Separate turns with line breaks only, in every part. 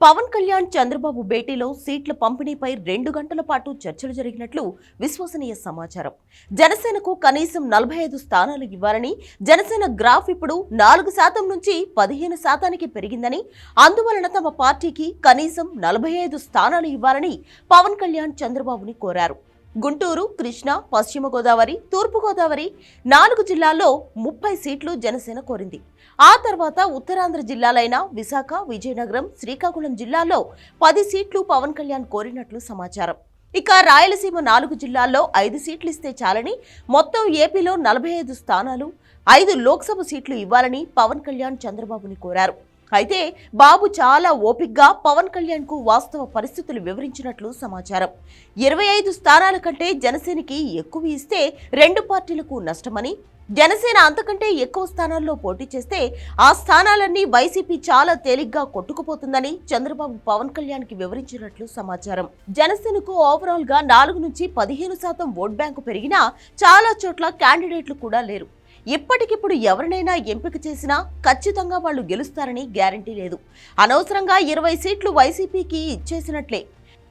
పవన్ కళ్యాణ్ చంద్రబాబు భేటీలో సీట్ల పంపిణీపై రెండు గంటల పాటు చర్చలు జరిగినట్లు విశ్వసనీయ సమాచారం. జనసేనకు కనీసం నలభై ఐదు స్థానాలు ఇవ్వాలని జనసేన గ్రాఫ్ ఇప్పుడు నాలుగు శాతం నుంచి పదిహేను శాతానికి పెరిగిందని అందువలన తమ పార్టీకి కనీసం నలభై ఐదు స్థానాలు ఇవ్వాలని పవన్ కళ్యాణ్ చంద్రబాబుని కోరారు. గుంటూరు కృష్ణా పశ్చిమ గోదావరి తూర్పు గోదావరి నాలుగు జిల్లాల్లో ముప్పై సీట్లు జనసేన కోరింది. ఆ తర్వాత ఉత్తరాంధ్ర జిల్లాలైన విశాఖ విజయనగరం శ్రీకాకుళం జిల్లాల్లో పది సీట్లు పవన్ కళ్యాణ్ కోరినట్లు సమాచారం. ఇక రాయలసీమ నాలుగు జిల్లాల్లో ఐదు సీట్లు ఇస్తే చాలని మొత్తం ఏపీలో నలభై ఐదు స్థానాలు ఐదు లోక్సభ సీట్లు ఇవ్వాలని పవన్ కళ్యాణ్ చంద్రబాబుని కోరారు. అయితే బాబు చాలా ఓపిగ్గా పవన్ కళ్యాణ్కు వాస్తవ పరిస్థితులు వివరించినట్లు సమాచారం. ఇరవై ఐదు స్థానాల కంటే జనసేనకి ఎక్కువ ఇస్తే రెండు పార్టీలకు నష్టమని జనసేన అంతకంటే ఎక్కువ స్థానాల్లో పోటీ చేస్తే ఆ స్థానాలన్నీ వైసీపీ చాలా తేలిగ్గా కొట్టుకుపోతుందని చంద్రబాబు పవన్ కళ్యాణ్కి వివరించినట్లు సమాచారం. జనసేనకు ఓవరాల్గా నాలుగు నుంచి పదిహేను శాతం ఓట్ బ్యాంకు పెరిగినా చాలా చోట్ల క్యాండిడేట్లు కూడా లేరు. ఇప్పటికిప్పుడు ఎవరినైనా ఎంపిక చేసినా ఖచ్చితంగా వాళ్ళు గెలుస్తారని గ్యారంటీ లేదు. అనవసరంగా ఇరవై సీట్లు వైసీపీకి ఇచ్చేసినట్లే.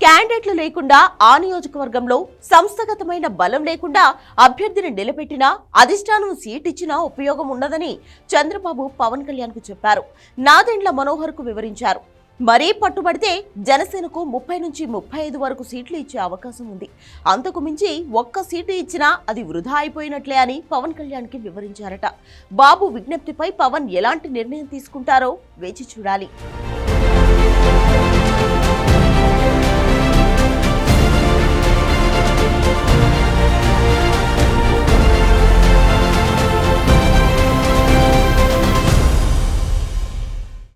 క్యాండిడేట్లు లేకుండా ఆ నియోజకవర్గంలో సంస్థగతమైన బలం లేకుండా అభ్యర్థిని నిలబెట్టినా అధిష్టానం సీట్ ఇచ్చినా ఉపయోగం ఉండదని చంద్రబాబు పవన్ కళ్యాణ్కు చెప్పారు. నాదెండ్ల మనోహర్కు వివరించారు. మరీ పట్టుబడితే జనసేనకు ముప్పై నుంచి ముప్పై ఐదు వరకు సీట్లు ఇచ్చే అవకాశం ఉంది. అంతకు మించి ఒక్క సీటు ఇచ్చినా అది వృధా అయిపోయినట్లే అని పవన్ కళ్యాణ్కి వివరించారట. బాబు విజ్ఞప్తిపై పవన్ ఎలాంటి నిర్ణయం తీసుకుంటారో వేచి చూడాలి.